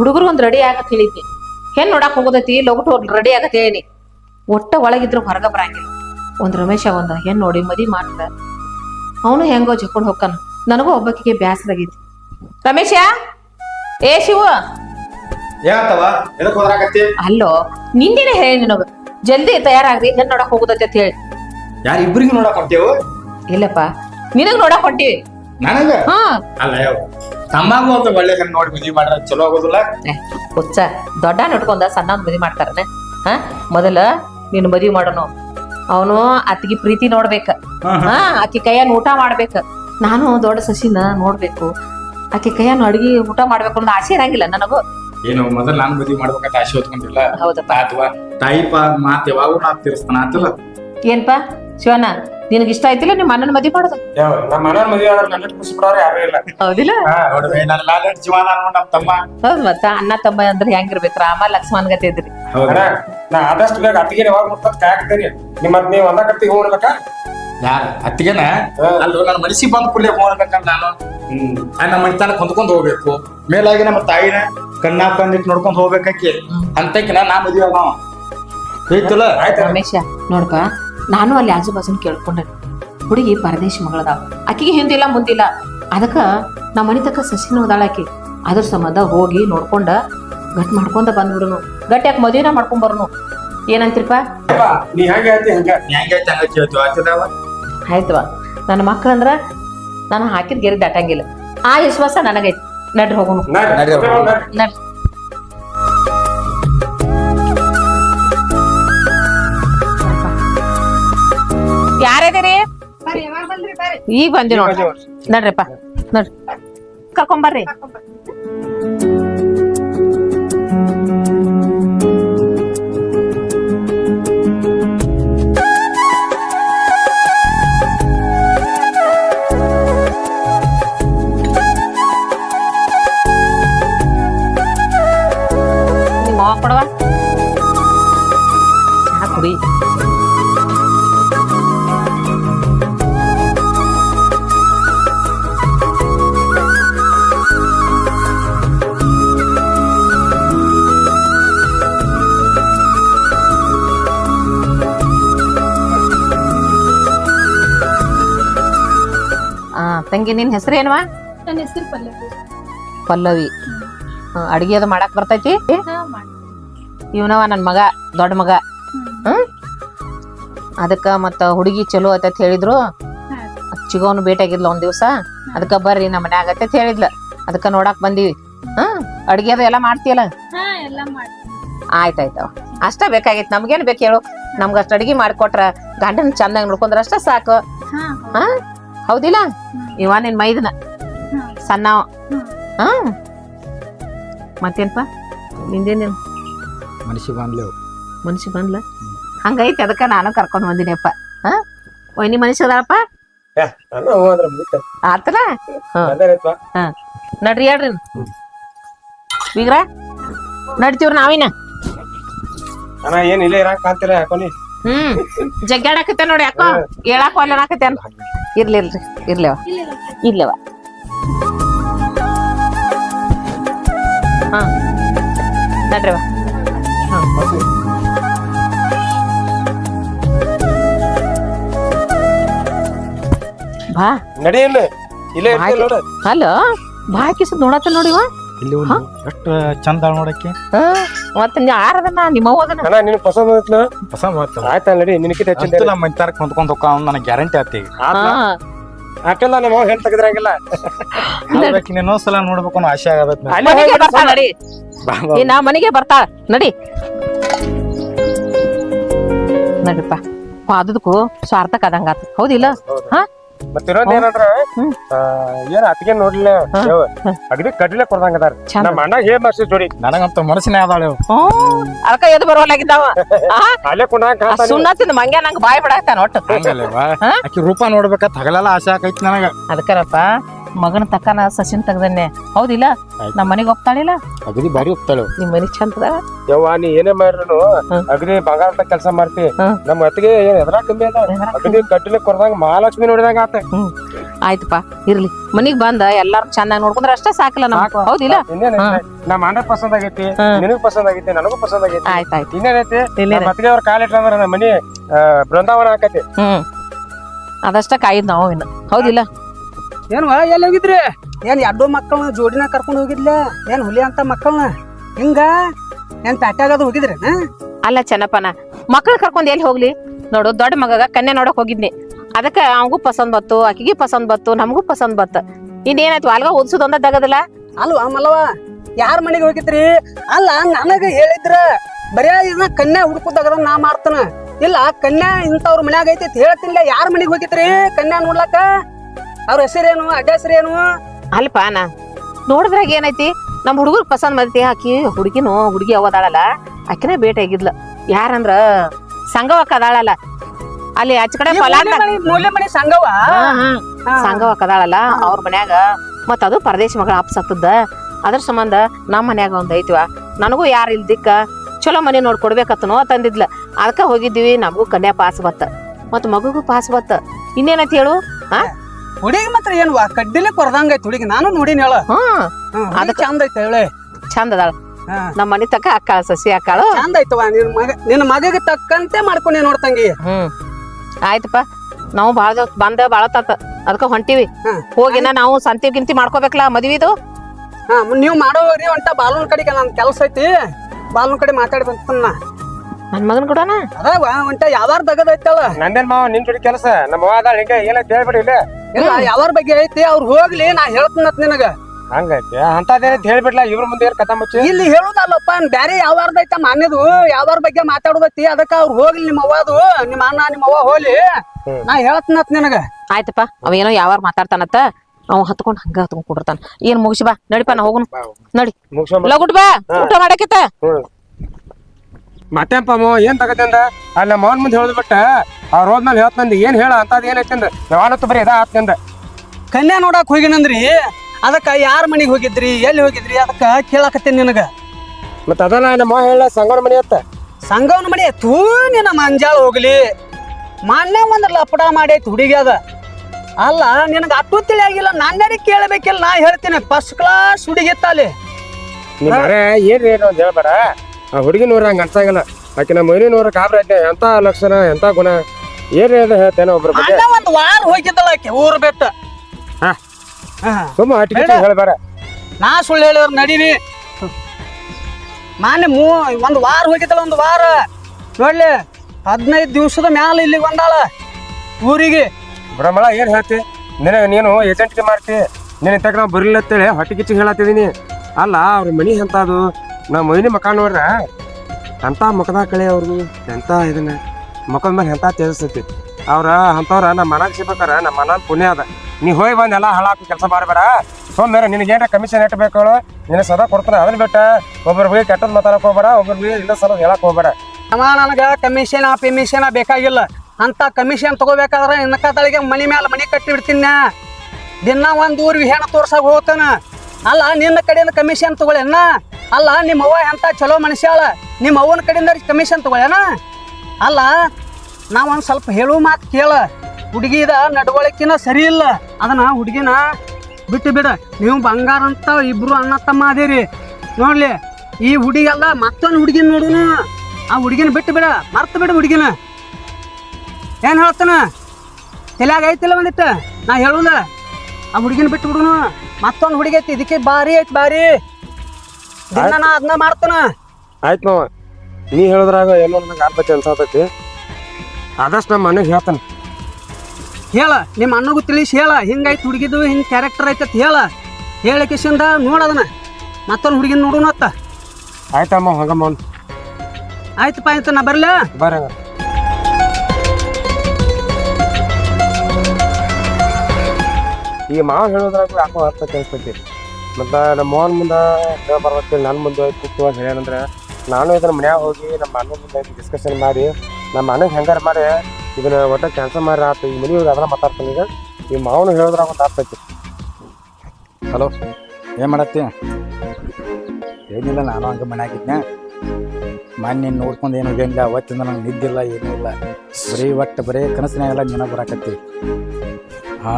ಹುಡುಗರು ಒಂದು ರೆಡಿ ಆಗತ್ ಹೇಳಿದ್ನಿ. ಹೆಣ್ ನೋಡಕ್ ಹೋಗೋದೈತಿ ಲಗುಟು ರೆಡಿ ಆಗತ್ ಹೇಳಿ ಒಟ್ಟ ಒಳಗಿದ್ರು ಹೊರಗ ಬರಂಗಿಲ್ಲ. ಒಂದ್ ರಮೇಶ ಒಂದ ಹೆಣ್ ನೋಡಿ ಮದಿ ಮಾಡ್ದ ಅವನು ಹೆಂಗೋ ಜಕ್ಕೊಂಡು ಹೋಗ್ತಾನ ನನಗೂ ಒಬ್ಬಕಿಗೆ ಬ್ಯಾಸರಾಗಿತ್ತು ಆಗೈತಿ ರಮೇಶ? ಏ ಶಿವ? ಏನತ್ತವ ಎದಕ್ ಹೋದ್ರಾಕತ್ತಿ ಅಲ್ಲೋ ನಿಂದಿನೇ ಹೇಳಿ ನಿನಗ ಜಲ್ದಿ ತಯಾರಾಗ್ರಿ ಹೆಣ್ ನೋಡಕ್ ಹೋಗೋದೈತಿ ಅಂತ ಹೇಳಿ. ಯಾರು ಇಬ್ಬರಿಗೂ ನೋಡಕ್ ಹೊಂಟೇವು ಇಲ್ಲಪ್ಪ ನಿನಗ್ ನೋಡಕ್ ಹೊಂಟಿವಿ. ನನಗ? ಹಾ. ಅಲ್ಲ ಯಾವ ತಮ್ಮಾಗೂ ಒಂದು ಒಳ್ಳೆ ಹೆಣ್ಣು ನೋಡಿ ಮದ್ವಿ ಮಾಡ್ರ ಚಲೋ ಆಗೋದಿಲ್ಲ. ಹುಚ್ಚ ದೊಡ್ಡ ನೋಡ್ಕೊಂಡ ಸಣ್ಣ ಮದ್ವಿ ಮಾಡ್ತಾರನೆ. ಹಾ ಮೊದಲ ನೀನ್ ಮದ್ವಿ ಮಾಡೋನು. ಅವನು ಅತ್ತಿಗೆ ಪ್ರೀತಿ ನೋಡ್ಬೇಕ. ಹಾ ಆಕಿ ಕೈಯನ್ನು ಊಟ ಮಾಡ್ಬೇಕ. ನಾನು ದೊಡ್ಡ ಸಸಿನ ನೋಡ್ಬೇಕು. ಆಕಿ ಕೈಯನ್ನು ಅಡಿಗೆ ಊಟ ಮಾಡ್ಬೇಕು ಅನ್ನೋ ಆಸೆ ಇರಂಗಿಲ್ಲ ನನಗೂ. ಏನು ಮೊದಲು ನಾನು ಮದ್ವಿ ಮಾಡ್ಬೇಕಂತ ಆಸೆ ಹೊತ್ಕೊಂಡಿಲ್ಲ. ಹೌದಪ್ಪ. ಅಥವಾ ತಾಯಿ ಪಾ ಮಾತೆ ಯಾವಾಗೂ ನಾ ತಿರ್ಸ್ತಾನ ಆತಲ್ಲ? ಏನ್ಪಾ? ಶಿವಣ್ಣ ನಿನಗೆ ಇಷ್ಟ ಆಯ್ತಿಲ್ಲ? ನಿಮ್ಮ ಅಣ್ಣನ ಮದ್ವಿ ಮಾಡೋದು? ಯಾವ ನಮ್ಮ ಅಣ್ಣನ ಮದ್ವೆ ಆದ್ರೆ ನನ್ನ ಖುಷಿ ಪಡೋರು ಯಾರು ಇಲ್ಲ. ಹೌದಿಲ್ಲ? ಹಾ, ನೋಡ್ರಿ ನನ್ನ ಲಾಲೆಟ್ ಜೀವನ ನಮ್ಮ ನಮ್ ತಮ್ಮ. ಹೌದ್ ಮತ್ತ ಅಣ್ಣ ತಮ್ಮ ಅಂದ್ರೆ ಹೆಂಗಿರ್ಬೇಕು? ರಾಮ ಲಕ್ಷ್ಮಣ್ ಗತಿ ಇದ್ರಿ. ಹೌದಾ. ಅಣ್ಣ, ನಾ ಆದಷ್ಟು ಬೇಗ ಅತ್ತಿಗೆ ಯಾವಾಗ ಮುಟ್ಟ ಕಾಯ್ತೀರಿ ನಿಮ್ಮ ಮತ್ ನೀವು ಒಂದ ಕತ್ತಿ ಹೋಗ್ಬೇಕ ಯಾರ ಅತ್ತಿಗೆನ? ಅಲ್ಲೋ ನನ್ನ ಮನಸ್ಸಿಗೆ ಬಂದ್ ಕೂಡಲೇ ಹೋಗ್ಬೇಕಂತ ನಾನು. ಹ್ಮ್. ಆ ನಮ್ಮ ಮನಿತನ ಹೊಂದ್ಕೊಂಡ್ ಹೋಗ್ಬೇಕು. ಮೇಲಾಗಿ ನಮ್ಮ ತಾಯಿನ ಕಣ್ಣ ತಂದಿಟ್ ನೋಡ್ಕೊಂಡ್ ಹೋಗ್ಬೇಕಾಕಿ ಅಂತಕಿನ ನಾ ಮದುವೆ ಆಗ ಐತಲ್ಲ ಆಯ್ತು. ರಮೇಶ ನೋಡ್ಪ ನಾನು ಅಲ್ಲಿ ಆಜು ಬಾಜುನ ಕೇಳ್ಕೊಂಡೆ. ಹುಡುಗಿ ಪರದೇಶ ಮಗಳದಾವ ಆಕಿಗೆ ಹಿಂದಿಲ್ಲ ಮುಂದಿಲ್ಲ. ಅದಕ್ಕ ನಮ್ಮ ಮನಿ ತಕ್ಕ ಸಸಿನ ಹೋದಾಳ ಆಕಿ. ಅದ್ರ ಸಂಬಂಧ ಹೋಗಿ ನೋಡ್ಕೊಂಡ ಗಟ್ ಮಾಡ್ಕೊಂಡ ಬಂದ್ಬಿಡುನು. ಗಟ್ ಯಾಕೆ ಮದುವೆನ ಮಾಡ್ಕೊಂಡ್ ಬರ್ನು? ಏನಂತೀರಪ್ಪ ಅಪ್ಪ, ನೀ ಹೆಂಗ ಹೇಳ್ತಿ ಹಂಗ? ಹೆಂಗೆ ಹಂಗ ಕೇಳ್ತೀವಿ ಆಯ್ತದವ? ಆಯ್ತವ ನನ್ನ ಮಕ್ಕಳಂದ್ರ ನಾನು ಹಾಕಿದ ಗೆರೆ ದಾಟಂಗಿಲ್ಲ. ಆ ವಿಶ್ವಾಸ ನನಗೈತಿ. ನಡ್ರಿ ಹೋಗೋಣ ನಡ್ರಿ, ಯಾರದಿರಿ ಈಗ ಬಂದಿ ನೋಡ್ರಿ. ನಡ್ರಿಪ್ಪ ನಡ್ರಿ. ಕರ್ಕೊಂಬರ್ರಿ ಹೆಸರೇನ್ವಾ ನನ್ನ ಹೆಸರು ಪಲ್ಲವಿ. ಪಲ್ಲವಿ. ಅಡಿಗೆ ಅದು ಮಾಡಕ್ ಬರ್ತೈತಿ? ಇವನವ ನನ್ ಮಗ ದೊಡ್ಡ ಮಗ. ಹ್ಮ್. ಅದಕ್ಕ ಮತ್ತ ಹುಡುಗಿ ಚಲೋ ಐತತ್ ಹೇಳಿದ್ರು. ಚಿಗೋನು ಭೇಟಿಯಾಗಿದ್ಲ ಒಂದ್ ದಿವ್ಸ. ಅದಕ್ಕ ಬರ್ರಿ ನಮ್ಮ ಮನ್ಯಾಗ ಅಂತ ಹೇಳಿದ್ಲ. ಅದಕ್ಕ ನೋಡಕ್ ಬಂದೀವಿ. ಹ್ಮ್? ಅಡಿಗೆ ಅದು ಎಲ್ಲ ಮಾಡ್ತೀಯಲ್ಲ? ಹಾ ಆಯ್ತಾಯ್ತವ ಅಷ್ಟ ಬೇಕಾಗಿತ್ತು. ನಮ್ಗೇನ್ ಬೇಕು ಹೇಳು? ನಮ್ಗ ಅಷ್ಟ ಅಡಿಗೆ ಮಾಡ್ಕೊಟ್ರ ಗಂಡನ್ ಚಂದಾಗಿ ನೋಡ್ಕೊಂಡ್ರ ಅಷ್ಟ ಸಾಕು. ಹಾ ಹಾ? ಹೌದಿಲ್ಲ? ಇವ ನಿನ್ ಮೈದನ. ಸಣ್ಣ. ಹಾ? ಮತ್ತೇನ್ಪ? ನಿಂದೇನೇನು? ಮನುಷ್ಯ ಬಂದ್ಲೇವು ಮನುಷ್ಯ ಬಂದ್ಲ? ಹಂಗೈತಿ ಅದಕ್ಕ ನಾನು ಕರ್ಕೊಂಡು ಬಂದಿನಪ್ಪ. ಹಾ? ಒಯ್ನಿ ಮನುಷ್ಯ ಅದಾಳಪ್ಪ ಆತಲ ನಡ್ರಿ ಹೇಳ್ರಿ. ಬೀಗ್ರ ನಡ್ತೀವ್ರಿ ನಾವಿನ ಅಣ್ಣ ಏನ್ ಇಲ್ಲೇ ಇರಾಕ್ ಹ್ಮ್. ಜಗ್ಗಾಡಕತ್ತೆ ನೋಡಿ ಯಾಕೋ ಹೇಳಾಕ ಒಲ್ಲನಾಕತ್ತೆ ಅನ್ ಇರ್ಲಿ ಇರ್ಲಿ ಇರ್ಲಿವ. ಇರ್ಲಿವ ಹಾ. ನಡ್ರಿವ ಹಾ ಬಾ. ನಡಿ ಇಲ್ಲ. ನೋಡ. ಅಲ್ಲ ಬಾ ಕಿಸದ್ ನೋಡತ್ತ ನೋಡಿವ ಇಲ್ಲಿ ಎಷ್ಟು ಚಂದ ನೋಡಕ್ಕೆ ಹಾ. ಮತ್ತ ನೀ ಯಾರದನ್ನ ನಿಮ್ಮವ್ವ ಅದನ್ನ ಅಣ್ಣ ನಿನ್ ಪಸಂದ್ ಬಂದಿತ್ಲ? ಹೊಸ ಮಾತು ಆಯ್ತಾ ನಡಿ ನಿನಕಿತ ಹೆಚ್ಚಿಂದ ಅಂತೂ ನಮ್ಮ ಮನಿತಾರಕ್ ಹೊಂದ್ಕೊಂಡ್ ಹೋಗ ನನಗೆ ಗ್ಯಾರಂಟಿ ಆತಿ ಹಾ. ಅಟ್ಟೆಲ್ಲ ನಮ್ಮ ಅವ್ವ ಹೆಣ್ ತೆಗೆದ್ರಂಗಿಲ್ಲ ನೋಡ್ಬೇಕು ಇನ್ನೊಂದ್ ಸಲ ನೋಡ್ಬೇಕು ಅನ್ನೋ ಆಸೆ ಆಗದತ್ ಅಲ್ಲಿ ಮನೆಗೆ ಬರ್ತಾಳ ನಡಿ. ಈ ನಾ ಮನೆಗೆ ಬರ್ತಾ. ನಡಿ. ನಡಿಪ್ಪ. ಅದಕ್ಕೂ ಸ್ವಾರ್ಥಕ್ ಆದಂಗಾತು. ಹೌದಿಲ್ಲ? ಹಾ? ಮತ್ತೆ ಇನ್ನೊಂದ್ ಏನಂದ್ರ ಆ, ಏನ್ ಅತ್ತಿಗೆ ನೋಡ್ಲಿಲ್ಲ ಅಗದಿ ಕಡ್ಲೆ ಕೊಡ್ದಂಗ ಅದಾರ. ನಮ್ಮ ಅಣ್ಣ ಏನ್ ಮಾಡ್ಸಿ ಜೋಡಿ. ನನಗಂತ ಮನಸ್ಸಿನ ಹ್ಮ್. ಅದಕ್ಕ ಎದ್ ಬರೋಲಾಗಿದ್ದಾವ ಅಲ್ಲೇ ಕುಣಾಕ ಸುಣ್ಣ ಮಂಗ್ಯ ನಂಗೆ ಬಾಯ್ ಬಿಡಾಕ್ತಾನ ಒಟ್ಟು. ರೂಪ ನೋಡ್ಬೇಕಂತ ಹಗಲಲ್ಲ ಆಸೆ ಆಕೈತಿ ನನಗ. ಅದಕ್ಕರಪ್ಪ ಮಗನ ತಕ್ಕನ ಸಸಿನ್ ತೆಗ್ದನ್ನೆ. ಹೌದಿಲ್ಲ? ಆಯ್ತು. ನಮ್ಮ ಮನೆಗೆ ಹೋಗ್ತಾಳಿಲ್ಲ ಅಗದಿ ಬಾರಿ ಹೋಗ್ತಾಳು. ನಿಮ್ಮ ಮನೆ ಚಂದದ? ಯವ್ವ ನೀ ಏನೇ ಮಾಡ್ರು ಅಗದಿ ಅಂತ ಕೆಲಸ ಮಾಡ್ತಿ. ನಮ್ಮ ಅತ್ತಿಗೆ ಏನ್ ಎದ್ರಾ ಕಮ್ಮಿ ಅದ? ಅಗದಿ ಕಡ್ಲೆ ಕೊಡ್ದಂಗ ಮಹಾಲಕ್ಷ್ಮಿ ನೋಡಿದಾಗ ಆತ. ಆಯ್ತಪ್ಪ ಇರ್ಲಿ. ಮನಿಗ್ ಬಂದ ಎಲ್ಲಾರು ಚೆನ್ನಾಗಿ ನೋಡ್ಕೊಂಡ್ರೆ ಅಷ್ಟೇ ಸಾಕಲ್ಲ ನಮ್ ಹೌದಿಲ್ಲ. ನಮ್ಮ ಅಣ್ಣ ಪಸಂದ್ ಆಗೈತಿ. ನಿನಗ್ ಪಸಂದ್ ಆಗೈತಿ ನನಗೂ ಪಸಂದ್ ಆಗೈತಿ. ಆಯ್ತಾಯ್ತು ಇನ್ನೇನೈತಿ ಮತ್ತೆ ನಮ್ಮ ಅತ್ತಿಗೆ ಅವ್ರ ಕಾಲ ಅಂದ್ರ ನಮ್ಮ ಮನಿ ಬೃಂದಾವನ ಹಾಕೈತಿ ಹ್ಮ್. ಅದಷ್ಟ ಕಾಯಿದ್ ನಾವು ಇನ್ನು. ಹೌದಿಲ್ಲ? ಏನು ಎಲ್ಲಿ ಹೋಗಿದ್ರಿ? ಏನ್ ಎರಡು ಮಕ್ಕಳನ್ನ ಜೋಡಿನ ಕರ್ಕೊಂಡು ಹೋಗಿದ್ಲ? ಏನ್ ಹುಲಿ ಅಂತ ಮಕ್ಕಳನ್ನ? ಹಿಂಗ? ಏನ್ ಪ್ಯಾಟ್ಯಾಗದು ಹೋಗಿದ್ರಿ ಅಲ್ಲ ಚೆನ್ನಪ್ಪನ ಮಕ್ಳು ಕರ್ಕೊಂಡು ಎಲ್ಲಿ ಹೋಗ್ಲಿ? ನೋಡು ದೊಡ್ಡ ಮಗಗ ಕನ್ಯಾ ನೋಡಕ್ ಹೋಗಿದ್ನಿ. ಅದಕ್ಕೆ ಅವಗೂ ಪಸಂದ್ ಬತ್ತು ಆಕಿಗೆ ಪಸಂದ್ ಬತ್ತು ನಮಗೂ ಪಸಂದ್ ಬತ್ತ ಇನ್ನೇನಾಯ್ತು ಅಲ್ಗ ಓದ್ಸುದೊಂದ ದಗದಲ್ಲ? ಅಲ್ವಾ ಮಲ್ಲವ ಯಾರ ಮನೆಗೆ ಹೋಗಿದ್ರಿ? ಅಲ್ಲ ನನಗ ಹೇಳಿದ್ರ ಬರೇ ಇದನ್ನ ಕನ್ಯಾ ಹುಡುಕುದಾಗ ನಾ ಮಾಡ್ತಾನ. ಇಲ್ಲ ಕನ್ಯಾ ಇಂಥವ್ರ ಮನ್ಯಾಗ ಐತಿ ಹೇಳ್ತಿಲ್ಲ ಯಾರ ಮನೆಗೆ ಹೋಗಿದ್ರಿ ಕನ್ಯಾ ನೋಡ್ಲಕ್ಕ? ಅವ್ರ ಹೆಸರೇನು ಅಡ್ಡ ಹೆಸರೇನು ಅಲ್ಪ ನಾ ನೋಡಿದ್ರಾಗ ಏನೈತಿ? ನಮ್ ಹುಡುಗರ್ ಪಸಂದ್ ಬಂದೈತಿ ಆಕಿ ಹುಡುಗಿನು ಹುಡುಗಿ ಅವದಾಳಲ್ಲ ಆಕಿನ ಭೇಟಿ ಆಗಿದ್ಲ. ಯಾರಂದ್ರ ಸಂಗವಕ್ಕ ಅದಾಳಲ್ಲ. ಅಲ್ಲಿ ಆಚ ಕಡೆ ಮನೆ ಸಂಗವ ಹಾ. ಸಂಗವಕ್ಕ ಅದಾಳಲ್ಲ ಅವ್ರ ಮನ್ಯಾಗ ಮತ್ತ ಅದು ಪರದೇಶ ಮಗಳ ಅಪ್ಸತ್ತದ ಅದ್ರ ಸಂಬಂಧ ನಮ್ಮ ಮನ್ಯಾಗ ಒಂದ್ ಐತಿವ ನನಗೂ ಯಾರು ಇಲ್ದಿಕ್ಕ ಚಲೋ ಮನೆ ನೋಡ್ ಕೊಡ್ಬೇಕತ್ತನೋ ತಂದಿದ್ಲ. ಅದಕ್ಕ ಹೋಗಿದ್ದೀವಿ ನಮಗೂ ಕನ್ಯಾ ಪಾಸ್ ಬತ್ತ. ಮತ್ ಮಗುಗೂ ಪಾಸ್ ಬತ್ತ. ಇನ್ನೇನಂತ ಹೇಳು? ಹುಡುಗಿ ಮಾತ್ರ ಏನ್ವಾ ಕಡ್ಡಿಲೆ ಕೊರದಂಗ ಐತಿ ಹುಡುಗಿ ನಾನು ನೋಡಿನ ಹೇಳ. ಅದು ಅದಕ್ಕೆ ಅದಕ್ಕ- ಚಂದ ಐತೆ ಹೇಳಿ. ಚಂದ ಅದಾಳ. ಹಾ. ನಮ್ಮ ಮನೆ ತಕ್ಕ ಅಕ್ಕಾಳ ಸಸಿ ಅಕ್ಕಾಳು. ಚಂದ ಐತವ ನಿನ್ ಮಗ ನಿನ್ನ ಮಗಗೆ ತಕ್ಕಂತೆ ಮಾಡ್ಕೊಂಡೆ ನೋಡ್ತಂಗಿ ಹ್ಮ್. ಆಯ್ತಪ್ಪ. ನಾವು ಬಾಳ ದಿವಸ ಬಂದ ಬಾಳ ತಾತ ಅದಕ್ಕ ಹೊಂಟಿವಿ. ಹೋಗಿನ ನಾವು ಸಂತಿ ಗಿಂತಿ ಮಾಡ್ಕೋಬೇಕಲ್ಲ ಮದ್ವಿದು ಹಾ ನೀವು ಮಾಡೋರಿ ಒಂಟ ಬಾಲೂನ್ ಕಡೆಗೆ ನನ್ ಕೆಲಸ ಐತಿ. ಬಾಲೂನ್ ಕಡೆ ಮಾತಾಡಿ ಬಂತನ್ನ ನನ್ ಮಗನ್ ಕೂಡ ಅದ ಒಂಟ ಯಾವ್ದಾರು ದಗದ ಐತಲ್ಲ. ನಂದೇನ್ ಮಾವ ನಿನ್ ಜೋಡಿ ಕೆಲಸ? ನಮ್ಮ ಅದ ಏನೈತಿ ಹೇಳ್ಬಿಡಿ ಇಲ್ಲ. ಇಲ್ಲ ಯಾವಾರ ಬಗ್ಗೆ ಐತಿ? ಅವ್ರು ಹೋಗ್ಲಿ ನಾ ಹೇಳ್ತೀನತ್ ನಿನಗ. ಹಂಗೈತಿ. ಅಂತದೇನೈತಿ ಹೇಳ್ಬಿಡ್ಲಾ ಇವ್ರ ಮುಂದೆ ಏನ್ ಕಥಾ ಮುಚ್ಚಿ? ಇಲ್ಲಿ ಹೇಳುದಲ್ಲಪ್ಪ ಬ್ಯಾರೆ ಯಾವಾರ್ದ ಐತ ಮಾನ್ಯದು? ಯಾವಾರ ಬಗ್ಗೆ ಮಾತಾಡೋದೈತಿ ಅದಕ್ಕ ಅವ್ರು ಹೋಗ್ಲಿ ನಿಮ್ಮ ಅವ್ವದು ನಿಮ್ಮ ಅಣ್ಣ ನಿಮ್ಮ ಅವ್ವ ಹೋಗ್ಲಿ. ನಾ ಹೇಳ್ತೀನತ್ ನಿನಗ. ಆಯ್ತಪ್ಪ ಅವ ಏನೋ ಯಾವಾರ ಮಾತಾಡ್ತಾನತ್ತ ಅವ್ ಹತ್ಕೊಂಡ್ ಹಂಗ ಹತ್ಕೊಂಡ್ ಕೊಡ್ತಾನ ಏನ್ ಮುಗಿಸಿ ಬಾ ನಡಿಪ ನಾ ಹೋಗುನು. ನಡಿ. ಮುಗ್ಸೋ ಲಗುಟ್ ಬಾ ಊಟ ಮಾಡಕತ್ತ ಮತ್ತೆಪ್ಪ ಏನು ಏನ್ ತಗತಿಂದ ಅಲ್ಲಿ ನಮ್ಮ ಅವನ್ ಮುಂದೆ ಹೇಳಿದ್ಬಿಟ್ಟ ಬಿಟ್ಟ ಅವ್ರ ಹೋದ್ಮೇಲೆ ಹೇಳ್ತಂದ ಏನ್ ಹೇಳ ಅಂತದ್ ಯಾವತ್ತು ಬರೀ ಅದ. ಆತಂದ ಕನ್ಯಾ ನೋಡಕ್ ಹೋಗಿನಂದ್ರಿ? ಅದಕ್ಕ ಯಾರ ಮನಿಗೆ ಹೋಗಿದ್ರಿ? ಎಲ್ಲಿ ಹೋಗಿದ್ರಿ? ಅದಕ್ಕ ಕೇಳಾಕತ್ತೀನಿ ನಿನಗ. ಮತ್ತ ಅದನ್ನ ನಮ್ಮ ಅವ್ವ ಹೇಳ ಸಂಗಣ ಮನೆ ಅತ್ತ? ಸಂಗವನ ಮನೆ ತೂ ನಿನ್ನ ಮಂಜಾಳ ಹೋಗ್ಲಿ. ಮೊನ್ನೆ ಒಂದ್ ಲಪಡ ಮಾಡೈತಿ ಹುಡುಗಿ ಅದ. ಅಲ್ಲ ನಿನಗ ಅಟ್ಟು ತಿಳಿಯಾಗಿಲ್ಲ ನಾನ್ಯಾರಿ ಕೇಳಬೇಕಿಲ್ಲ ನಾ ಹೇಳ್ತೀನಿ ಫಸ್ಟ್ ಕ್ಲಾಸ್ ಹುಡುಗಿ ಇತ್ತ ಅಲ್ಲಿ. ಏನ್ ಏನು ಅಂತ ಹೇಳ್ಬೇಡ? ಆ ಹುಡುಗಿ ನೋಡ್ರ ಹಂಗೆ ಅನ್ಸಾಗಲ್ಲ. ಆಕೆ ನಮ್ಮ ಮೈನಿ ನೋಡ್ರ ಕಾಬ್ರ ಐತೆ ಎಂತ ಲಕ್ಷಣ ಎಂತ ಗುಣ? ಏನ್ ಹೇಳ್ದೆ ಹೇಳ್ತೇನೆ ಒಬ್ರ ಬಗ್ಗೆ. ಅಣ್ಣ ಒಂದ್ ವಾರ ಹೋಗಿದ್ದಳ ಆಕೆ ಊರ್ ಬೆಟ್ಟ. ಹಾ. ಹಾ. ಸುಮ್ಮ ಅಟಿಕೆ ಹೇಳ್ಬೇಡ. ನಾ ಸುಳ್ಳು ಹೇಳಿದ್ರು ನಡೀರಿ. ಮಾನ್ಯ ಮೂ ಒಂದ್ ವಾರ ಹೋಗಿದ್ದಲ್ಲ ಒಂದ್ ವಾರ. ನೋಡ್ಲಿ ಹದಿನೈದು ದಿವಸದ ಮ್ಯಾಲ ಇಲ್ಲಿಗೆ ಬಂದಾಳ ಊರಿಗೆ. ಬ್ರಹ್ಮಳ ಏನ್ ಹೇಳ್ತಿ? ನಿನ ನೀನು ಏಜೆಂಟ್ಗೆ ಮಾಡ್ತಿ. ನಿನ್ನ ತಕ್ಕ ನಾವು ಬರಲಿಲ್ಲ ಅಂತೇಳಿ ಹೊಟ್ಟೆ ಕಿಚ್ಚಿಗೆ ಹೇಳತ್ತಿದ್ದೀನಿ ಅಲ್ಲ ಅವ್ರ ಮನಿ ಎಂತದು ನಮ್ಮ ಮೊಯ್ನಿ ಮಕ ನೋಡ್ರ? ಎಂಥ ಮುಖದಾಗ ಕಳೆ ಅವ್ರಿಗೆ ಎಂತ ಇದನ್ನ? ಮುಖದ ಮೇಲೆ ಎಂಥ ತೇಜಸ್ತೈತಿ ಅವ್ರ ಅಂತವ್ರ ನಮ್ಮ ಮನಾಗ ಸಿಗ್ಬೇಕಾರ ನಮ್ಮ ಮನ ಪುಣ್ಯ ಅದ. ನೀ ಹೋಗಿ ಬಂದ್ ಎಲ್ಲ ಹಾಳಾಕಿ ಕೆಲಸ ಮಾಡಬೇಡ ನಿನಗೆ ಏನಾರ ಕಮಿಷನ್ ಇಟ್ಬೇಕು ನಿನಗೆ ಸದಾ ಕೊಡ್ತಾನೆ ಅದನ್ನ ಬಿಟ್ಟ ಒಬ್ಬರ ಬಗ್ಗೆ ಕೆಟ್ಟದ್ ಮಾತಾಡಕ್ ಹೋಗ್ಬೇಡ ಒಬ್ಬರ ಬಗ್ಗೆ ಇಲ್ಲ ಸಲ ಹೇಳಕ್ ಹೋಗ್ಬೇಡ. ಅಮ್ಮ, ನನಗ ಕಮಿಷನ್ ಪಿಮಿಷನ್ ಬೇಕಾಗಿಲ್ಲ. ಅಂತ ಕಮಿಷನ್ ತಗೋಬೇಕಾದ್ರೆ ಇನ್ನಕ ತಳಿಗೆ ಮನಿ ಮೇಲೆ ಮನಿ ಕಟ್ಟಿ ಬಿಡ್ತೀನಿ ನಾ. ದಿನ ಒಂದು ಊರಿಗೆ ಹೆಣ್ಣು ತೋರ್ಸಕ್ ಹೋಗ್ತಾನ. ಅಲ್ಲ, ನಿನ್ನ ಕಡೆಯಿಂದ ಕಮಿಷನ್ ತಗೊಳ್ಳೇನ ಅಲ್ಲ, ನಿಮ್ಮ ಅವ್ವ ಎಂತ ಚಲೋ ಮನುಷ್ಯಾಳ ನಿಮ್ಮ ಅವ್ವನ ಕಡೆಯಿಂದ ಕಮಿಷನ್ ತಗೊಳ್ಳೇನ ಅಲ್ಲ, ನಾವು ಒಂದು ಸ್ವಲ್ಪ ಹೇಳು ಮಾತು ಕೇಳ. ಹುಡುಗಿದ ನಡವಳಿಕೆನ ಸರಿ ಇಲ್ಲ. ಅದನ್ನ ಹುಡುಗಿನ ಬಿಟ್ಟು ಬಿಡ. ನೀವು ಬಂಗಾರ ಅಂತ ಇಬ್ರು ಅಣ್ಣ ತಮ್ಮ ಅದೇರಿ. ನೋಡ್ಲಿ, ಈ ಹುಡುಗಿಯಲ್ಲ ಮತ್ತೊಂದು ಹುಡುಗಿನ ನೋಡುನು. ಆ ಹುಡುಗಿನ ಬಿಟ್ಟು ಬಿಡ. ಮರ್ತು ಬಿಡ ಹುಡುಗಿನ. ಏನು ಹೇಳ್ತಾನ? ತಲೆಯಾಗ ಐತಿಲ್ಲ ಒಂದಿತ್ತ ನಾ ಹೇಳುದ? ಆ ಹುಡುಗಿನ ಬಿಟ್ಟು ಬಿಡುನು. ಮತ್ತೊಂದು ಹುಡುಗಿ ಐತಿ ಇದಕ್ಕೆ ಬಾರಿ ಐತಿ ಬಾರಿ ದಿನ ನಾ ಅದನ್ನ ಮಾಡ್ತಾನ. ಆಯ್ತು ಮಾವ ನೀ ಹೇಳಿದ್ರಾಗ ಎಲ್ಲೋ ನನಗೆ ಕೆಲಸ ಅನ್ಸಾತೈತಿ ಆದಷ್ಟು ನಮ್ಮ ಮನೆಗೆ ಹೇಳ್ತಾನೆ. ಹೇಳ ನಿಮ್ಮ ಅಣ್ಣಗೂ ತಿಳಿಸಿ ಹೇಳ ಹಿಂಗೈತಿ ಹುಡುಗಿದು ಹಿಂಗೆ ಕ್ಯಾರೆಕ್ಟರ್ ಐತತ್ ಹೇಳ. ಹೇಳಿಕೆಸಿಂದ ನೋಡದನ ಮತ್ತೊಂದು ಹುಡುಗಿನ ನೋಡೋಣ ಅತ್ತ ಆಯ್ತಮ್ಮ ಹಂಗಮ್ಮ ಆಯ್ತಪ್ಪ ಆಯ್ತು ನಾ ಬರ್ಲಾ? ಬರ್ರಿ ಹಂಗ ಈ ಮಾವ ಹೇಳೋದ್ರಾಗ ಯಾಕೋ ಅರ್ಥ ಕೇಳಿಸ್ತೈತಿ ಮತ್ತು ನಮ್ಮ ಮೋಹನ್ ಮುಂದೆ ಹೇಳ್ಬಾರ್ದು ನನ್ನ ಮುಂದೆ ಕೂತ್ವಾಗ ಹೇಳ್ಯಾನಂದ್ರೆ ನಾನು ಇದನ್ನ ಮನ್ಯಾಗ ಹೋಗಿ ನಮ್ಮ ಅಣ್ಣ ಮುಂದೆ ಡಿಸ್ಕಷನ್ ಮಾಡಿ, ನಮ್ಮ ಅಣ್ಣಗೆ ಹೆಂಗಾರ ಮಾಡಿ, ಇದನ್ನ ಒಟ್ಟ ಕ್ಯಾನ್ಸಲ್ ಮಾಡಿ ಆತು, ಈ ಮನೆ ಅದನ್ನ ಮಾತಾಡ್ತೀನಿ ಈಗ. ಈ ಮಾವನು ಹೇಳೋದ್ರಾಗ ಒಂದು ಅರ್ಥ ಐತಿ ಹಲೋ, ಏನು ಮಾಡತ್ತಿ? ಏನಿಲ್ಲ, ನಾನು ಹಂಗೆ ಮನ್ಯಾಗಿದ್ನೆ ಮೊನ್ನೆ ನೋಡ್ಕೊಂಡು ಏನು ಹೋಗಿಲ್ಲ ಅವತ್ತಿಂದ ನಂಗೆ ನಿದ್ದಿಲ್ಲ, ಏನೂ ಇಲ್ಲ. ಬರೀ ಒಟ್ಟು ಬರೀ ಕನಸಿನಾಗೆಲ್ಲ ನೆನಪು ಬರಾಕತ್ತಿ. ಹಾ.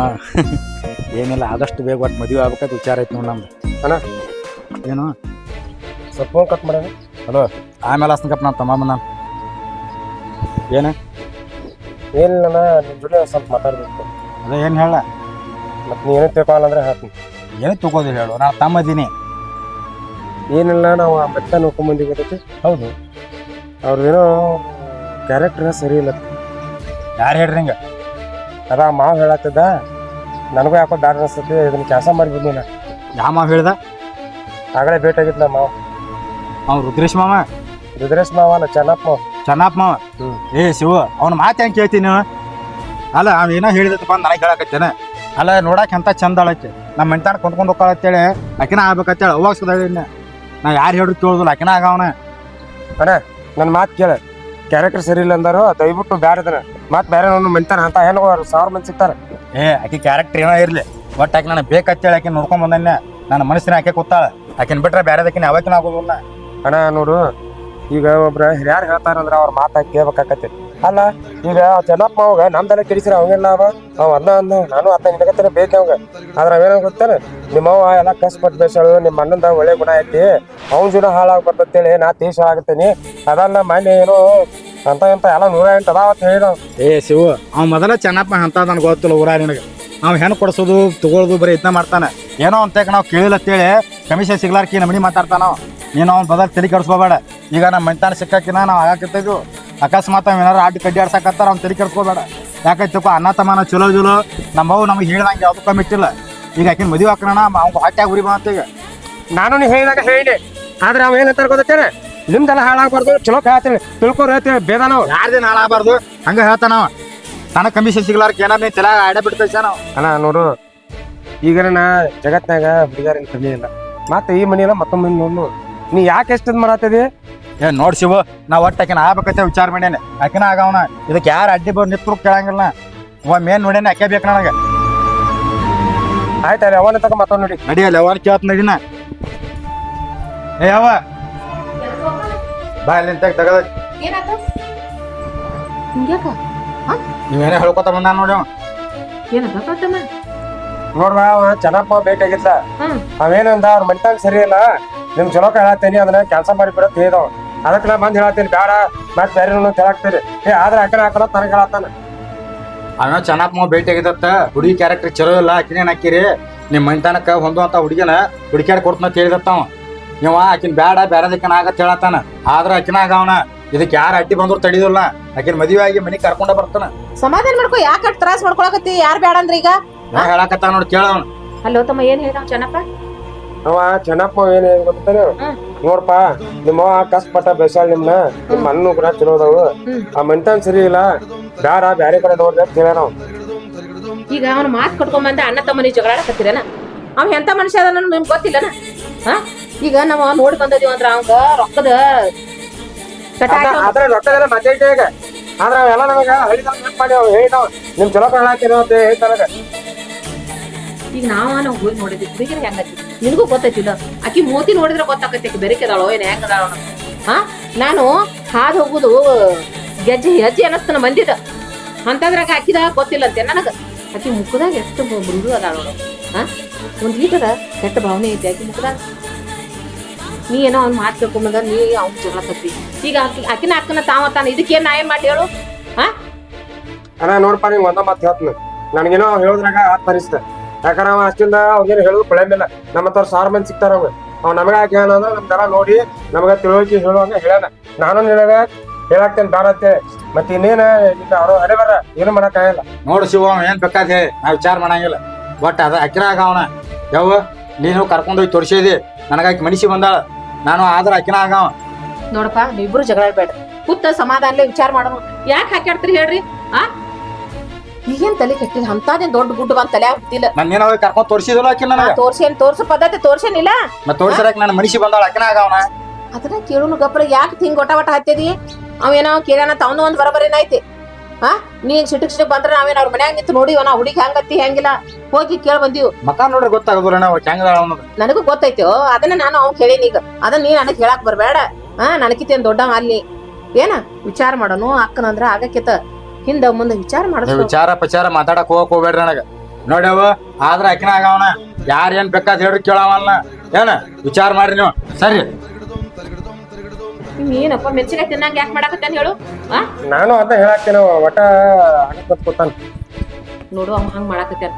ಏನಿಲ್ಲ ಆದಷ್ಟು ಬೇಗ ಒಟ್ಟು ಮದುವೆ ಆಗ್ಬೇಕಂತ ವಿಚಾರ ಐತಿ ನೋಡಿ ನಮ್ದು. ಅಣ್ಣ. ಏನು? ಸ್ವಲ್ಪ ಫೋನ್ ಕಟ್ ಮಾಡೋಣ ಹಲೋ ಆಮೇಲೆ ಹಸ್ನಕಪ್ಪ ನಾನು ತಮ್ಮ ನಾನು ಏನು? ಏನಿಲ್ಲ ನಿಮ್ಮ ನಿಮ್ ಜೊತೆ ಸ್ವಲ್ಪ ಮಾತಾಡಬೇಕು. ಅದೇ ಏನು ಹೇಳ ಮತ್ತೆ ನೀನು ಏನೇ ತಿಳ್ಕೊಳ್ಳ ಅಂದ್ರೆ ಹೇಳ್ತೀನಿ. ಏನು ತಗೋದಿಲ್ಲ ಹೇಳು ನಾನು ತಮ್ಮ ಅದೀನಿ ಏನಿಲ್ಲ ನಾವು ಆ ಬೆಟ್ಟ ನೋಡ್ಕೊಂಬಂದಿ ಗೊತ್ತೈತಿ ಹೌದು. ಅವ್ರದೇನೋ ಕ್ಯಾರೆಕ್ಟರ್ ಸರಿ ಇಲ್ಲ. ಯಾರು ಹೇಳ್ರಿ ಹಿಂಗೆ? ಅದ ಮಾವು ಹೇಳತ್ತಿದ್ದ. ನನಗೂ ಯಾಕೋ ಬ್ಯಾಡ ಅನಿಸ್ತದೆ ಇದನ್ನ ಕೆಲಸ ಮಾಡಿಬಿಡ್ ನಾ ಯಾವ ಮಾವ ಹೇಳ್ದ? ಆಗಲೇ ಭೇಟಾಗಿದ್ದ ಮಾವ. ಅವ್ನು ರುದ್ರೇಶ್ ಮಾವ? ರುದ್ರೇಶ್ ಮಾವ ಅಲ್ಲ ಚೆನ್ನಪ್ಪ ಮಾವ. ಚೆನ್ನಪ್ಪ ಮಾವ? ಹ್ಮ್. ಏ ಶಿವ ಅವ್ನ ಮಾತು ಹೆಂಗೆ ಕೇಳ್ತೀನಿ ಅಲ್ಲ ಅವ್ನು ಏನೋ ಹೇಳಿದಪ್ಪ ಅಂತ ನನಗೆ ಹೇಳಕತ್ತೇನೆ. ಅಲ್ಲ ನೋಡಕ್ಕೆ ಎಂತ ಚಂದ ಅಳಕ್ಕೆ ನಮ್ಮ ಮೆಂತಾನ ಕೊಂಡ್ಕೊಂಡು ಹೋಗ್ಕೊಳತ್ತೇಳಿ ಆಕಿನ ಆಗ್ಬೇಕತ್ತೇಳಿ ಅವಾಗ ನಾ ಯಾರು ಹೇಳಿದ್ರು ಕೇಳುದಿಲ್ಲ ಆಕಿನ ಆಗವನ ನನ್ನ ಮಾತು ಕೇಳ. ಕ್ಯಾರೆಕ್ಟರ್ ಸರಿ ಇಲ್ಲ ಅಂದಾರು ದಯವಿಟ್ಟು ಬ್ಯಾಡ ಅದನ್ನ ಮತ್ತೆ ಬೇರೆ ಮೆಂತಾನ ಅಂತ ಏನು ಸಾವಿರ ಮಂದಿ ಸಿಗ್ತಾರೆ. ಏ ಆಕಿ ಕ್ಯಾರೆಕ್ಟರ್ ಏನೋ ಇರ್ಲಿ. ಒಟ್ಟು ಆಕಿ ನನಗೆ ಬೇಕಂತೇಳಿ ಆಕೆ ನೋಡ್ಕೊಂಡ್ ಬಂದನ್ನೆ. ನನ್ನ ಮನಸ್ಸಿನ ಆಕೆ ಕೂತಾಳ. ಆಕಿನ ಬಿಟ್ರೆ ಬೇರೆದಕ್ಕಿನ ಯಾವತ್ತಿನ ಆಗೋದಿಲ್ಲ. ಅಣ್ಣ ನೋಡು ಈಗ ಒಬ್ರ ಯಾರು ಹೇಳ್ತಾರಂದ್ರೆ ಅವ್ರ ಮಾತಾಗಿ ಕೇಳ್ಬೇಕಾಕತಿ ಅಲ್ಲ, ಈಗ ಚೆನ್ನಪ್ಪ ಅವಾಗ ನಮ್ದೆಲ್ಲ ಕೆಡಿಸಿರ ಅವಂಗೆಲ್ಲ ಅವ. ಅವ್ ಅನ್ನ ಅಂದ, ನಾನು ಅತ್ತ ನಿನಗತ್ತನ ಬೇಕು ಅವಂಗ. ಆದ್ರೆ ಅವೇನ ಗೊತ್ತೇನ? ನಿಮ್ಮವ್ವ ಎಲ್ಲ ಕಷ್ಟಪಟ್ಟು ಬೇಸಾಳು ನಿಮ್ಮ ಅಣ್ಣಂದ ಒಳ್ಳೆ ಗುಣ ಐತಿ. ಅವ್ನ ಜೀವನ ಹಾಳಾಗಿ ಬರ್ತೇಳಿ ನಾ ತೀರ್ಷ ಆಗತ್ತೀನಿ ಅದನ್ನ ಮನೆ ಏನೋ ಅಂತ ಎಂತ ಎಲ್ಲ ನೂರ ಎಂಟು ಅದಾವ ಅಂತ ಹೇಳಿದ ಏ ಶಿವ, ಅವ್ ಮೊದಲ ಚೆನ್ನಪ್ಪ ಅಂತ ನನಗೆ ಗೊತ್ತಿಲ್ಲ ಊರ ನಿನಗೆ. ಅವ್ ಹೆಣ್ಣು ಕೊಡ್ಸೋದು ತಗೊಳ್ಳೋದು ಬರೀ ಇದನ್ನ ಮಾಡ್ತಾನೆ. ಏನೋ ಅಂತ ನಾವು ಕೇಳಿಲ್ಲ ಅಂತೇಳಿ ಕಮಿಷನ್ ಸಿಗ್ಲಾರ್ಕಿ ನಮ್ಮನಿ ಮಾತಾಡ್ತಾನ ಅವ. ನೀನು ಅವ್ನ ಬದಲ್ ತಲೆ ಕೆಡಿಸ್ಕೋಬೇಡ. ಈಗ ನಮ್ಮ ಮನೆತನ ಸಿಕ್ಕಾಕಿನ ನಾವು ಆಗಾಕಿದ್ದು ಅಕಸ್ಮಾತ್ ಅವ್ ಏನಾರು ಆಟ ಕಡ್ಡಿ ಆಡ್ಸಕತ್ತಾರ ಅವ್ನು ತಲೆ ಕರ್ಕೋಬೇಡ ಯಾಕೈತಪ್ಪ ಅಣ್ಣ ಚಲೋ ಚಲೋ ಚಲೋ ನಮ್ಮವು ನಮಗೆ ಹೇಳ್ದಂಗೆ ಯಾವ್ದು ಕಮ್ಮಿ ಇಟ್ಟಿಲ್ಲ. ಈಗ ಆಕಿನ ಮದುವೆ ಹಾಕೋಣ ಅವ್ನು ಹೊಟ್ಟೆ ಉರಿ ಬಂತ ಈಗ. ನಾನು ಹೇಳಿದಾಗ ಹೇಳಿ. ಆದ್ರೆ ಅವ ಏನಂತ ಗೊತ್ತೇನೆ ನಿಮ್ದೆಲ್ಲ ಹಾಳಾಗ್ಬಾರ್ದು ಚಲೋ ಹೇಳ್ತೀನಿ. ತಿಳ್ಕೊರ್ ಹೇಳ್ತೀನಿ ಬೇಡ ನಾವು. ದಿನ ಹಾಳಾಗಬಾರ್ದು ಹಂಗ ಹೇಳ್ತಾನ ತನ್ನ ಕಮಿಷನ್ ಸಿಗ್ಲಾರ್ಕ ಏನಾರ ನೀ ತಲೆ ಆಡ ಬಿಡ್ತೈತೆ ನಾವು? ಅಣ್ಣ ನೋಡು ಈಗ ನಾ ಜಗತ್ನಾಗ ಹುಡುಗಾರಿನ ಕಮ್ಮಿ ಇಲ್ಲ. ಮತ್ತೆ ಈ ಮನೆಯಲ್ಲ ಮತ್ತೊಮ್ಮೆ ನೋಡು ನೀ ಯಾಕೆ ಎಷ್ಟದ್ ಮಾಡತ್ತದಿ ಏ ನೋಡ್ ಶಿವ ನಾ ಒಟ್ಟು ಆಕಿನ ಆಗ್ಬೇಕಂತ ವಿಚಾರ ಮಾಡ್ಯಾನೆ ಆಕಿನ ಆಗವನ. ಇದಕ್ಕೆ ಯಾರು ಅಡ್ಡಿ ಬಂದು ನಿತ್ರು ಕೇಳಂಗಿಲ್ಲ ಒಮ್ಮೆ ಏನ್ ನೋಡ್ಯಾನೆ ಆಕೆ ಬೇಕು ನನಗೆ. ಆಯ್ತು ಅಲ್ಲಿ ಅವನ ತಗ ಮತ್ತೊಂದು ನೋಡಿ. ನಡಿ ಅಲ್ಲಿ ಅವನ ಕೇಳತ್ ನಡಿನ. ಏ ಯಾವ ಬಾ ಅಲ್ಲಿ ತೆಗ್ ತಗದ. ನೀವೇನೇ ಹೇಳ್ಕೊತ ಬಂದ ನೋಡಿ ಅವ ಏನಾತ ತಮ್ಮ ನೋಡ್ವಾ ಅವ ಚೆನ್ನಪ್ಪ ಬೇಕಾಗಿತ್ತ. ಅವೇನಂದ ಅವ್ರ ಮಂಟಾಗ ಸರಿ ಇಲ್ಲ. ನಿಮ್ ಚಲೋ ಹೇಳತ್ತೇನಿ ಅದನ್ನ ಕೆಲಸ ಮಾಡಿ ಬಿಡ ಹೇಳಿದವ ಅದಕ್ಕೆ ನಾ ಮಂದಿ ಹೇಳತ್ತೀನಿ ಬೇಡ ಮತ್ತೆ ಬೇರೆ ಹೇಳಾಕ್ತೀರಿ. ಏ ಆದ್ರೆ ಅಕ್ಕನ ಹಾಕಲ್ಲ ತನಗೆ ಹೇಳತ್ತಾನ. ಅಣ್ಣ ಚೆನ್ನಪ್ಪ ಮಾವ ಭೇಟಿ ಆಗಿದತ್ತ ಹುಡುಗಿ ಕ್ಯಾರೆಕ್ಟರ್ ಚಲೋ ಇಲ್ಲ ಆಕಿನೇನ್ ಹಾಕಿರಿ ನಿಮ್ ಮೈತಾನಕ್ಕ ಹೊಂದುವಂತ ಹುಡುಗಿನ ಹುಡುಕ್ಯಾಡ ಕೊಡ್ತಾನ ಕೇಳಿದತ್ತವ ಹೇಳಿದತ್ತ ಅವ. ಇವ ಆಕಿನ ಬೇಡ ಬೇರೆದಕ್ಕನ ಆಗತ್ ಹೇಳತ್ತಾನ. ಆದ್ರ ಆಕಿನ ಆಗವನ ಇದಕ್ಕೆ ಯಾರು ಅಡ್ಡಿ ಬಂದ್ರು ತಡಿದಿಲ್ಲ. ಆಕಿನ ಮದುವೆ ಆಗಿ ಮನೆಗೆ ಕರ್ಕೊಂಡ ಬರ್ತಾನ. ಸಮಾಧಾನ ಮಾಡ್ಕೊ ಯಾಕೆ ಅಟ್ ತ್ರಾಸ ಮಾಡ್ಕೊಳಕತ್ತಿ? ಯಾರ್ ಬೇಡ ಅಂದ್ರೆ ಈಗ ನಾ ಹೇಳಕತ್ತ ನೋಡಿ ಕೇಳವನು ಹಲೋ ತಮ್ಮ ಏನ್ ಹೇಳಿದ ಚೆನ್ನಪ್ಪ? ಅವ ಚೆನ್ನಪ್ಪ ಏನ್ ಗೊತ್ತಾನೆ. ನೋಡ್ಪಾ ನಿಮ್ಮ ಕಷ್ಟಪಟ್ಟ ಬೆಸಾಳ್ ನಿಮ್ನ ನಿಮ್ಮ ಅಣ್ಣು ಕೂಡ ಚಲೋ ಅದಾವು. ಆ ಮಂಟನ್ ಸರಿ ಇಲ್ಲ ಬ್ಯಾರ ಬ್ಯಾರೆ ಕಡೆ ನೋಡ್ರಿ ಅಂತ. ಈಗ ಅವನ ಮಾತು ಕಟ್ಕೊಂಡ್ ಬಂದ ಅಣ್ಣ ತಮ್ಮನಿ ಜಗಳಾಡಕತ್ತಿರೇನ ಅವ್ ಎಂತ ಮನುಷ್ಯ ಅದ ನಿಮ್ಗೆ ಗೊತ್ತಿಲ್ಲನ? ಹಾ? ಈಗ ನಾವ್ ನೋಡಿ ಬಂದದೀವ ಅಂದ್ರ ಅವಂಗ ರೊಕ್ಕದ ಆದ್ರೆ ರೊಕ್ಕದೆಲ್ಲ ಮತ್ತೆ ಈಗ. ಆದ್ರ ಅವೆಲ್ಲ ನಮಗ ನೆನ್ಪ್ ಮಾಡಿ ಅವ್ ಹೇಳಿದವ ನಿಮ್ ಚಲೋ ಅಂತ ಹೇಳ್ತಾನ ಈಗ ನಾವ ನಾವು ಹೋಗಿ ನೋಡಿದ್ವಿ. ಈಗ ಹೆಂಗತಿ ನಿನಗೂ ಗೊತ್ತೈತಿಲ್ಲ ಆಕಿ ಮೂತಿ ನೋಡಿದ್ರೆ ಗೊತ್ತಾಕತಿ ಆಕಿ ಬೆರಕೆದಾಳೋ ಏನ್ ಹೆಂಗದಾಳೋ ಅನ್ನೋದು. ಹಾ? ನಾನು ಹಾದು ಹೋಗುದು, ಗೆಜ್ಜೆ ಹೆಜ್ಜೆ ಅನ್ನಿಸ್ತಾನ ಮಂದಿದ ಅಂತದ್ರಾಗ ಆಕಿದ ಗೊತ್ತಿಲ್ಲ ಅಂತೆ ನನಗ. ಆಕಿ ಮುಖದಾಗ ಎಷ್ಟು ಮೃದು ಅದಾಳ ನೋಡು. ಹಾ? ಒಂದು ಈಟದ ಕೆಟ್ಟ ಭಾವನೆ ಐತಿ ಆಕಿ ಮುಖದಾಗ. ನೀ ಏನೋ ಅವ್ನು ಮಾತು ನೀ ಅವ್ನು ಚಿನ್ನಕತ್ತಿ ಈಗ ಆಕಿ, ಆಕಿನ ಅಕ್ಕನ ತಾವ ತಾನ ಇದಕ್ಕೇನು ನಾ ಏನು ಮಾಡಿ ಹೇಳು? ಹಾ? ಅಣ್ಣ, ನೋಡ್ಪಾ ನೀವು ಒಂದ ಮಾತು ಹೇಳ್ತೀನಿ. ನನಗೇನೋ ಹೇಳಿದ್ರಾಗ ಆತ್ ಅನಿಸ್ತ ಯಾಕಂದ್ರ ಅವ ಅಷ್ಟಿಂದ ಅವ್ನೇನು ಹೇಳೋದು ಕೊಳೆಮಿಲ್ಲ ನಮ್ಮ ಹತ್ರ ಸಾರ್ ಮಂದಿ ಸಿಗ್ತಾರ ಅವ ಅವ್ ನಮಗ ಯಾಕೆ ಹೇಳ ಅಂದ್ರೆ ತರ ನೋಡಿ ನಮಗ ತಿಳುವಳಿಕೆ ಹೇಳುವಂಗ ಹೇಳ್ಯಾನ ನಾನು ನಿನಗ ಹೇಳಾಕ್ತೇನೆ ಬೇಡ ಅಂತೇಳಿ ಮತ್ತೆ ಇನ್ನೇನ ನಿನ್ನ ಅವ್ರು ಅಡೆ ಬರ ಏನು ಮಾಡಕ್ಕಾಗಲ್ಲ ನೋಡು ಶಿವ ಅವ ಏನ್ ಬೇಕಾದ ಹೇಳಿ. ನಾ ವಿಚಾರ ಮಾಡಂಗಿಲ್ಲ. ಬಟ್ ಅದ ಅಕ್ಕಿನ ಆಗವನ ಯಾವ ನೀನು ಕರ್ಕೊಂಡೋಗಿ ತೋರಿಸಿದಿ. ನನಗಾಕಿ ಮನಿಸಿ ಬಂದಾಳ. ನಾನು ಆದ್ರ ಅಕ್ಕಿನ ಆಗವ ನೋಡಪ್ಪ ನೀವಿಬ್ರು ಜಗಳ ಬೇಡ ಕೂತ ಸಮಾಧಾನಲೆ ವಿಚಾರ ಮಾಡೋಣ. ಯಾಕೆ ಹಾಕ್ಯಾಡ್ತೀರಿ ಹೇಳ್ರಿ? ಆ? ಈಗೇನ್ ತಲೆ ಕೆಟ್ಟಿಲ್ಲ? ಅಂತದೇನ್ ದೊಡ್ಡ ಗುಡ್ಡ ಬಂದ್ ತಲೆ ಆಗ್ತಿಲ್ಲ ನನ್ನ ಏನೋ ಕರ್ಕೊಂಡ್ ತೋರಿಸಿದಿಲ್ಲ ಅಕ್ಕಿ ನನಗ? ತೋರ್ಸೇನ್ ತೋರ್ಸ ಪದ್ಧತಿ ತೋರ್ಸೇನಿಲ್ಲ. ಮತ್ತೆ ತೋರಿಸಿರಕ್ ನನ್ನ ಮನಿಸಿ ಬಂದಾಳ ಅಕ್ಕಿನ ಆಗವನ? ಅದನ್ನ ಕೇಳುನು ಗಪ್ರ ಯಾಕೆ ಹಿಂಗ್ ಒಟ ಒಟ ಹತ್ತಿದಿ? ಅವೇನೋ ಕೇಳ್ಯಾನ ತಾವನು ಒಂದ್ ಬರಬರೇನ ಐತಿ. ಹಾ ನೀ ಸಿಟಕ್ ಸಿಟಕ್ ಬಂದ್ರ ನಾವೇನ್ ಅವ್ರ ಮನ್ಯಾಗ ನಿಂತು ನೋಡಿವ ನಾ ಹುಡುಗಿ ಹೆಂಗತಿ ಹೆಂಗಿಲ್ಲ. ಹೋಗಿ ಕೇಳ ಬಂದಿವ್. ಮಕ ನೋಡ್ರಿ ಗೊತ್ತಾಗದ್ರ ನಾವು ಹೆಂಗದಾಳ ಅನ್ನೋದು. ನನಗೂ ಗೊತ್ತೈತಿ ಅದನ್ನ ನಾನು ಅವ್ನ್ ಕೇಳೀನಿ ಈಗ. ಅದನ್ನ ನೀ ನನಗ್ ಹೇಳಾಕ್ ಬರ್ಬೇಡ ಹಾ ನನಕಿತ್ತೇನ್ ದೊಡ್ಡ ಅಲ್ಲಿ. ಏನ? ವಿಚಾರ ಮಾಡೋನು ಅಕ್ಕನಂದ್ರ ಆಗಕ್ಕಿತ ಹಿಂದ ಮುಂದೆ ವಿಚಾರ ನೀವು ವಿಚಾರ ಪ್ರಚಾರ ಮಾತಾಡಕ್ ಹೋಗಕ್ ಹೋಗ್ಬೇಡ್ರಿ ನನಗ. ನೋಡ್ಯವ ಆದ್ರ ಅಕಿನ ಆಗವನ. ಯಾರ ಏನ್ ಬೇಕಾದ್ ಹೇಳ್ರಿ ಕೇಳವಲ್ಲ ಏನ? ವಿಚಾರ ಮಾಡ್ರಿ ನೀವು. ಸರಿ. ಏನಪ್ಪ ಮೆಣಸಿನಕಾಯಿ ತಿನ್ನಂಗ ಯಾಕೆ ಮಾಡಾಕತ್ತೇನ್ ಹೇಳು. ಆ? ನಾನು ಅದ ಹೇಳಾಕ್ತೇನೆ ಒಟ್ಟ ಆಗತ್ ಕೂತಾನ ನೋಡು ಅವ ಹಂಗ್ ಮಾಡಾಕತ್ಯಾನ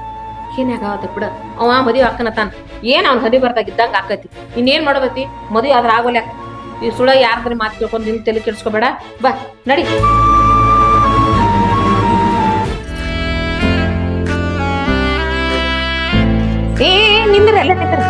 ಏನಾಗತ್ತ ಬಿಡ. ಅವ ಮದುವೆ ಹಾಕನತಾನ ಏನ್ ಅವ್ನ ಹದಿ ಬರ್ದಾಗ ಇದ್ದಂಗ ಆಕತಿ. ಇನ್ನೇನ್ ಮಾಡಬೇತಿ ಮದುವೆ ಆದ್ರ ಆಗೋಲ್ಲ ಈ ಸುಳ ಯಾರ್ದ್ರ ಮಾತು ಕೇಳ್ಕೊಂಡು ನಿನ್ ತಲೆ ಕೆಡ್ಸ್ಕೊಬೇಡ. ಬಾ ನಡಿ. ಏ ನಿಂದ್ರ ಎಲ್ಲ ನಿಂದ್ರ.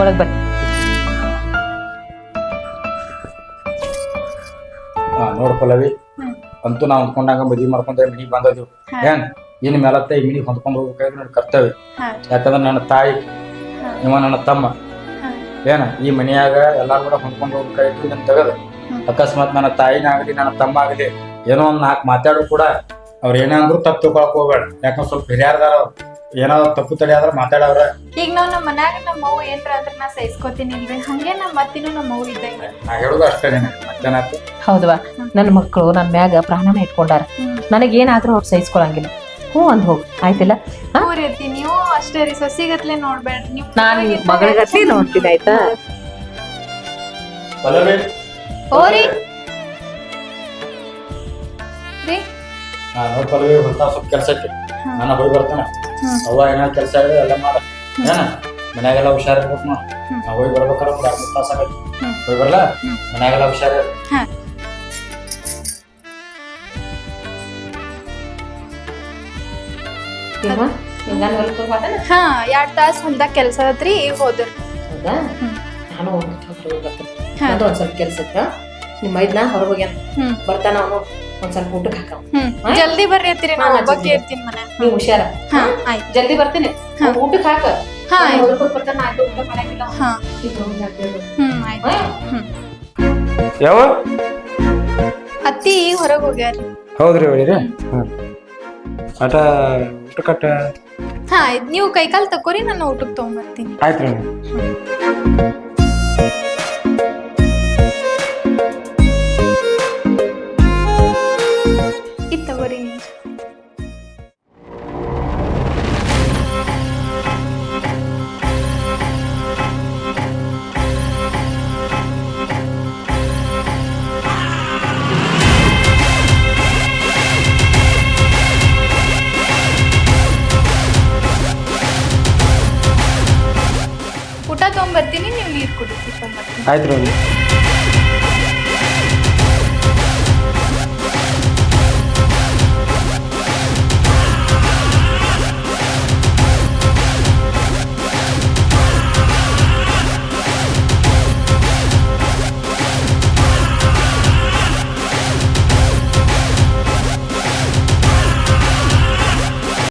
ಒಳಗ್ ಬರ್ರಿ ಆ, ನೋಡ್ ಪಲ್ಲವಿ. ಅಂತೂ ನಾವು ಅಂದ್ಕೊಂಡಾಗ ಮದ್ವಿ ಮಾಡ್ಕೊಂಡ್ರೆ ಮನಿಗೆ ಬಂದದ್ದು. ಏನ್? ಇನ್ ಮೇಲತ್ತೆ ಈ ಮನಿಗ್ ಹೊಂದ್ಕೊಂಡು ಹೋಗ್ಬೇಕಾದ್ರೆ ನನ್ನ ಕರ್ತವ್ಯ. ಯಾಕಂದ್ರೆ ನನ್ನ ತಾಯಿ ನಿಮ್ಮ ಇವ ನನ್ನ ತಮ್ಮ. ಏನ ಈ ಮನೆಯಾಗ ಎಲ್ಲಾರು ಕೂಡ ಹೊಂದ್ಕೊಂಡು ಹೋಗ್ಬೇಕಾಯ್ತು ನನ್ ತೆಗೆದು. ಅಕಸ್ಮಾತ್ ನನ್ನ ತಾಯಿನ ಆಗಲಿ ನನ್ನ ತಮ್ಮ ಆಗಲಿ ಏನೋ ಒಂದು ನಾಲ್ಕು ಮಾತಾಡ್ರು ಕೂಡ ಅವ್ರು ಏನೇ ಅಂದ್ರು ತಪ್ಪು ತಿಳ್ಕೊಳಕ್ ಹೋಗ್ಬೇಡ. ಯಾಕಂದ್ರೆ ಸ್ವಲ್ಪ ಹಿರಿಯಾರ್ದಾರ ಅವ್ರು. ಏನಾದ್ರು ತಪ್ಪು ತಡೆ ಆದ್ರೆ ಮಾತಾಡವ್ರ. ಈಗ ನಾವು ನಮ್ಮ ಮನ್ಯಾಗ ನಮ್ಮ ಅವ್ವ ಏನ್ರ ಅದ್ರನ್ನ ನಾ ಸಹಿಸ್ಕೊತೀನಿ ಇಲ್ರಿ. ಹಂಗೆ ನಮ್ಮ ಮತ್ತಿನೂ ನಮ್ಮ ಅವ್ವ ಇದ್ದಂಗೆ. ನಾ ಹೇಳುದು ಅಷ್ಟೇ ಮತ್ತೇನಾಯ್ತು? ಹೌದವಾ ನನ್ನ ಮಕ್ಕಳು ನನ್ನ ಮ್ಯಾಗ ಪ್ರಾಣನ ಇಟ್ಕೊಂಡಾರ. ನನಗೇನಾದ್ರೂ ಅವ್ರು ಸಹಿಸ್ಕೊಳಂಗಿಲ್ಲ. ಹ್ಞೂ ಅಂದ್ ಹೋಗ್. ಆಯ್ತಿಲ್ಲ? ಇರ್ತಿ ನೀವು ಅಷ್ಟೇ ರೀ ಸಸಿಗತ್ಲೆ ನೋಡ್ಬೇಡ್ರಿ. ನೀವು ನಾನು ಮಗಳಿಗತ್ತಿ ನೋಡ್ತೀನಿ ಆಯ್ತಾ? ಓರಿ ರೀ. ನಾ ನೋಡ್ ಪಲ್ಲವಿ ಹೊಲ್ತಾ ಸ್ವಲ್ಪ ಕೆಲಸಕ್ಕೆ ನಾನು ಹೋಗಿ ಬರ್ತಾನೆ. ಅವ್ವ ಏನೋ ಕೆಲಸ ಇದೆ ಎಲ್ಲ ಮಾಡ. ಏನ? ಮನ್ಯಾಗೆಲ್ಲ ಹುಷಾರಿರ್ಬೇಕು ನಾವು ಹೋಗಿ ಬರ್ಬೇಕಾದ್ರೆ ಒಂದು ಎರಡು ತಾಸ. ಹೋಗಿ ಬರಲ್ಲ ಹ್ಮ್. ಮನ್ಯಾಗೆಲ್ಲ ಹುಷಾರಿ ಹಾ ಎರಡ್ ತಾಸ್ ಹೊಲ್ದಾಗ ಕೆಲ್ಸ ಆತ್ರಿ ಈಗ ಹೋದ್ರ. ನಾನು ಒಂದ್ ಸ್ವಲ್ಪ ಕೆಲ್ಸಕ್ಕ ನಿಮ್ಮ ಮೈದ್ನ ಹೊರಗೆ ಹೋಗ್ಯಾನ? ಹ್ಮ್. ಬರ್ತಾನ ಅವನು. ಒಂದ್ ಸ್ವಲ್ಪ ಊಟಕ್ಕೆ ಹಾಕವ್ ಜಲ್ದಿ ಬರ್ರಿ ಅತ್ತಿರಿ ನಾನು ಹಾ, ಒಬ್ಬಾಕಿ ಇರ್ತೀನಿ ಮನ್ಯಾಗ ನೀವು ಹುಷಾರ. ಹಾ ಆಯ್ತ್. ಜಲ್ದಿ ಬರ್ತೀನಿ. ಹಾ. ಊಟಕ್ಕೆ ಹಾಕ. ಹಾ ಆಯ್ತ್. ಬರ್ತಾನ ಊಟ ಮಾಡಂಗಿಲ್ಲ. ಹಾ. ಹ್ಮ್ ಆಯ್ತು. ಯಾವ? ಅತ್ತಿ ಈಗ ಹೋಗ್ಯಾರಿ. ಹೌದ್ರಿ ಒಳ್ಳೆ ಆಟ ಊಟ ಕಟ್ಟ ಹಾ ನೀವು ನೀವು ಕೈಕಾಲ್ ತಕೋರಿ ನಾನು ಊಟಕ್ಕೆ ತಗೊಂಡ್ಬರ್ತೀನಿ ಆಯ್ತು ಇದ್ ಊಟ ತಗೊಂಬರ್ತೀನಿ